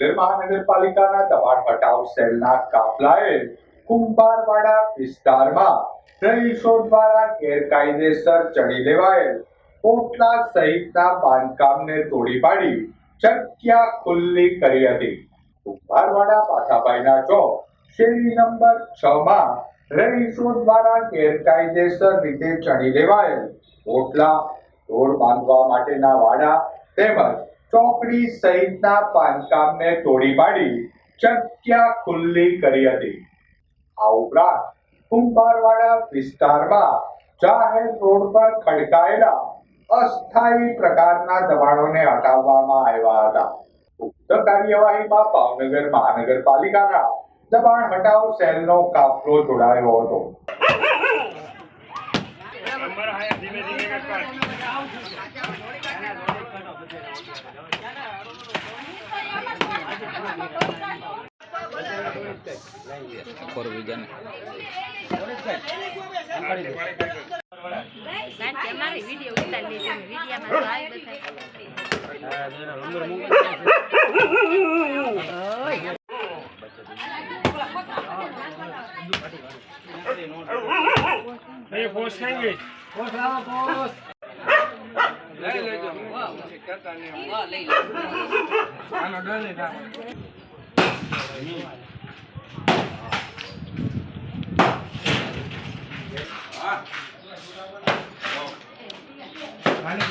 ભાવનગર મહાનગરપાલિકાના દબાણ હટાવ સેલના કાફલાએ કુંભારવાડા વિસ્તારમાં રહીશો દ્વારા ગેરકાયદેસર ચડી લેવાયેલ કોટલા સહિતના બાંધકામને તોડી પાડી જગ્યા ખુલ્લી કરી હતી. કુંભારવાડા પાથાભાઈના ચોક શેરી નંબર છ માં રહીશો દ્વારા ગેરકાયદેસર રીતે ચણી લેવાયેલ ઓટલા ઢોર બાંધવા માટેના વાડા તેમજ ચોકડી સહિતના બાંધકામને તોડી પાડી જગ્યા ખુલ્લી કરી હતી. આ ઉપરાંત કુંભારવાડા વિસ્તારમાં જાહેર રોડ પર ખડકાયેલા અસ્થાયી પ્રકારના દબાણોને હટાવવામાં આવ્યા હતા. ઉક્ત કાર્યવાહીમાં ભાવનગર મહાનગરપાલિકાના દબાણ હટાવ સેલનો કાફલો જોડાયો હતો. ધીમે કે અમારે વીડિયો ગઈ લેજો લાવો તો પાણી